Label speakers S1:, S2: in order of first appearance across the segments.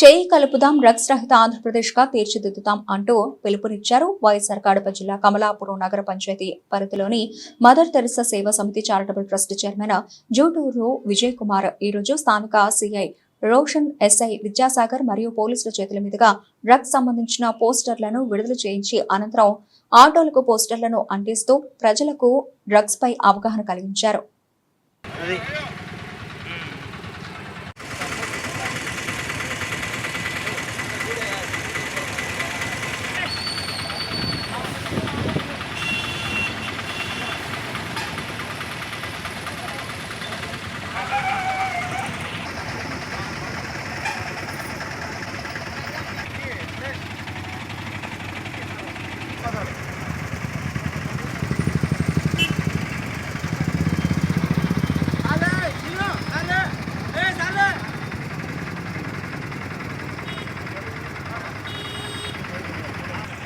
S1: చేయి కలుపుదాం డ్రగ్స్ రహిత ఆంధ్రప్రదేశ్గా తీర్చిదిద్దుతాం అంటూ పిలుపునిచ్చారు. వైఎస్ఆర్ కడప జిల్లా కమలాపురం నగర పంచాయతీ పరిధిలోని mother Teresa Seva Samiti charitable trust chairman Juturu Vijay Kumar ఈరోజు స్థానిక సిఐ రోషన్ ఎస్ఐ విద్యాసాగర్ మరియు పోలీసుల చేతుల మీదుగా డ్రగ్స్ సంబంధించిన పోస్టర్లను విడుదల చేయించి అనంతరం ఆటోలకు పోస్టర్లను అంటిస్తూ ప్రజలకు డ్రగ్స్ పై అవగాహన కలిగించారు.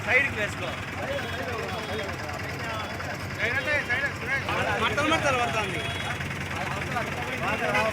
S2: సైడ్కి వేసుకో మట్టలు మట్టలు పడుతుంది పక్కకి రాను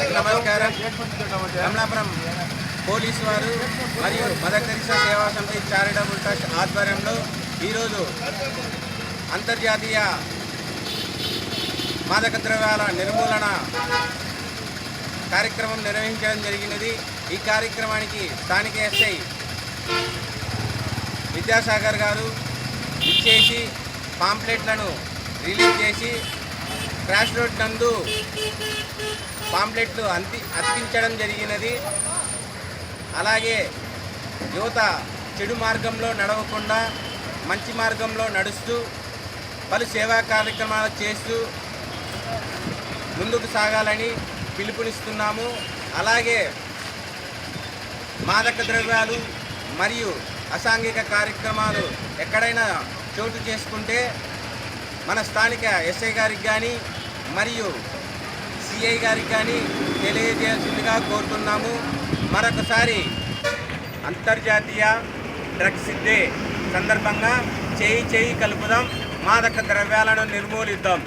S3: అందరికీ నమస్కారం. రమణాపురం పోలీసు వారు మరియు మదర్ తెరిసా సేవా సమితి చారిటబుల్ ట్రస్ట్ ఆధ్వర్యంలో ఈరోజు అంతర్జాతీయ మాదక ద్రవ్యాల నిర్మూలన కార్యక్రమం నిర్వహించడం జరిగినది. ఈ కార్యక్రమానికి స్థానిక ఎస్ఐ విద్యాసాగర్ గారు ఇచ్చేసి పాంప్లెట్లను రిలీజ్ చేసి క్రాష్ రోడ్ నందు పాంప్లెట్లు అంతి అతికించడం జరిగినది. అలాగే యువత చెడు మార్గంలో నడవకుండా మంచి మార్గంలో నడుస్తూ పలు సేవా కార్యక్రమాలు చేస్తూ ముందుకు సాగాలని పిలుపునిస్తున్నాము. అలాగే మాదక ద్రవ్యాలు మరియు అసాంఘిక కార్యక్రమాలు ఎక్కడైనా చోటు చేసుకుంటే మన స్థానిక ఎస్ఐ గారికి కానీ మరియు సిఐ గారికి కానీ తెలియజేయాల్సిందిగా కోరుతున్నాము. మరొకసారి అంతర్జాతీయ డ్రగ్స్ డే సందర్భంగా చేయి చేయి కలుపుదాం. మాదక ద్రవ్యాలను నిర్మూలిద్దాం.